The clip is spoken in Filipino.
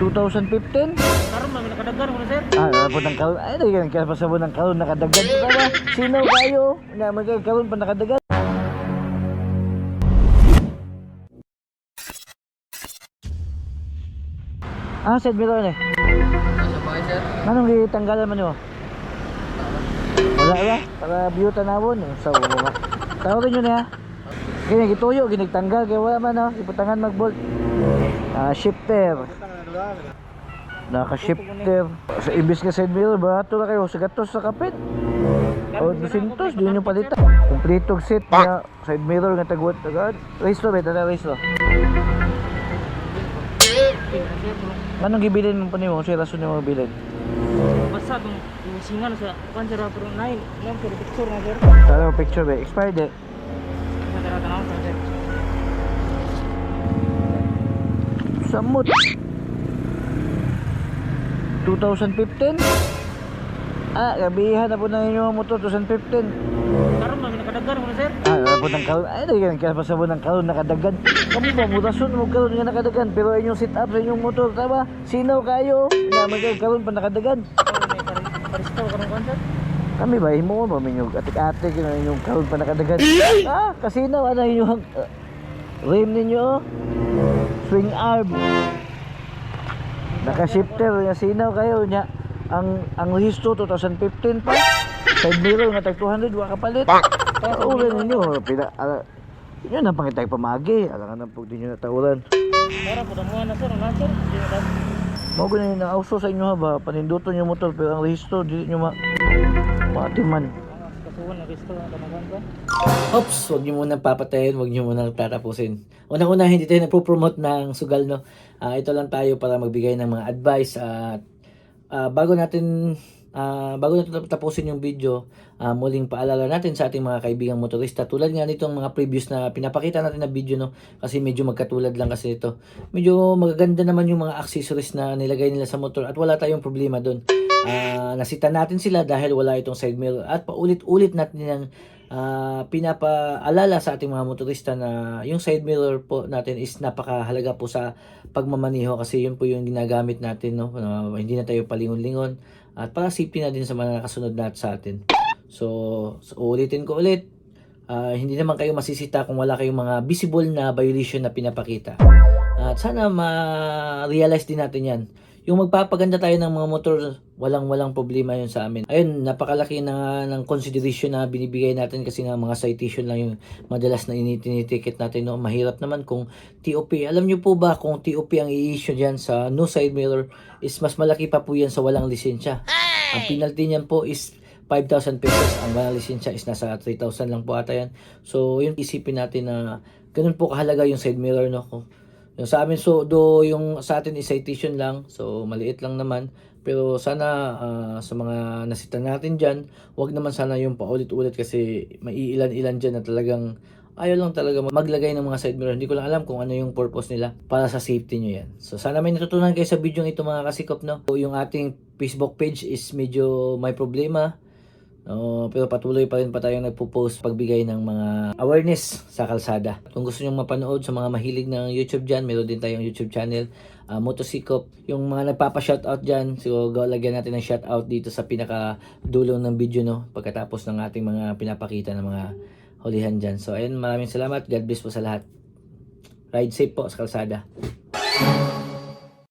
2015? Karon man nakadagar mo sir. Ah, napod ng karon. Ay, dahil ka pa sa ng karon nakadagan pa ba? Sino kayo? Na magkakaroon pa nakadagan. Ah, side mirror ni. Nasa bahay sir. Anong gitanggalan man nyo? Wala ba? Para biyutan na mo. Sa mga. Tawagin nyo na. Kaya gituyo, ginagtanggal. Kaya wala man ha. Iputangan mag-bolt. Ah, shifter. Naka-shifter. Sa imbis nga side mirror, barato na kayo. Sa gatos sa kapit. O, 200, di nyo palitan. Kompletong set na side mirror nga tagwat. Tagad. Race to, beta na race to. Anong gibilin mo pa niyo? Sa rason niyo bilin? Basta tong yung singan sa kan sir pero nine. Lang pero picture na sir. Tara picture ba? Expired eh. Samot. 2015? Ah, gabihan na po na inyong motor 2015. Karon man nakadagar mo na sir. Ah, na po ng karon. Ay, dahil ka pa sa mo ng karon nakadagan. Kamo ba mo rason mo karon nga nakadagan pero inyong sit up sa inyong motor tama. Sino kayo? Na magkakaroon pa nakadagan. Paristo karon kan sir. Kami ba himo ba minyog atik-atik na inyong karon pa nakadagan. Ah, kasino ano inyong uh, rim ninyo? Swing arm. Naka-shifter nga sinaw kayo nya. Ang ang histo 2015 pa. Side mirror nga tag 200 wa kapalit. Paulan ninyo pila ala Inyo na pangitay pamagi, alangan na po din nyo natauran. Para po damuhan na sir, na sir. Mo gani na auso sa inyo ha ba, paninduton yung motor pero ang rehisto di nyo ma matiman. Na resto na tanagan ko. Oops, huwag niyo muna papatayin, huwag niyo muna tatapusin. Unang-una, hindi tayo nagpo-promote ng sugal, no? Ah, ito lang tayo para magbigay ng mga advice at ah, bago natin ah, bago natin tapusin yung video, ah, muling paalala natin sa ating mga kaibigang motorista. Tulad nga nitong mga previous na pinapakita natin na video, no? Kasi medyo magkatulad lang kasi ito. Medyo magaganda naman yung mga accessories na nilagay nila sa motor at wala tayong problema doon. Ah, nasita natin sila dahil wala itong side mirror at paulit-ulit natin yung ah, pinapaalala sa ating mga motorista na yung side mirror po natin is napakahalaga po sa pagmamaniho kasi yun po yung ginagamit natin no? Na hindi na tayo palingon-lingon at para safety na din sa mga nakasunod natin sa atin. So, so ulitin ko ulit ah, hindi naman kayo masisita kung wala kayong mga visible na violation na pinapakita. At sana ma-realize din natin yan yung magpapaganda tayo ng mga motor, walang-walang problema yun sa amin. Ayun, napakalaki na ng consideration na binibigay natin kasi nga mga citation lang yung madalas na initinitikit natin. No? Mahirap naman kung TOP. Alam nyo po ba kung TOP ang i-issue dyan sa no side mirror is mas malaki pa po yan sa walang lisensya. Ang penalty niyan po is 5,000 pesos. Ang walang lisensya is nasa 3,000 lang po ata yan. So, yun isipin natin na ganun po kahalaga yung side mirror. No? Kung yung sa amin, so, do yung sa atin is citation lang. So, maliit lang naman. Pero sana ah, sa mga nasita natin dyan, wag naman sana yung paulit-ulit kasi maiilan-ilan dyan na talagang ayaw lang talaga maglagay ng mga side mirror. Hindi ko lang alam kung ano yung purpose nila para sa safety nyo yan. So, sana may natutunan kayo sa video ito mga kasikop, no? So, yung ating Facebook page is medyo may problema. No, pero patuloy pa rin pa tayong nagpo-post pagbigay ng mga awareness sa kalsada. Kung gusto niyo mapanood sa mga mahilig ng YouTube dyan, meron din tayong YouTube channel, uh, Motosikop. Yung mga nagpapa-shoutout dyan, so go lagyan natin ng shoutout dito sa pinaka dulo ng video no, pagkatapos ng ating mga pinapakita ng mga hulihan dyan. So ayun, maraming salamat. God bless po sa lahat. Ride safe po sa kalsada.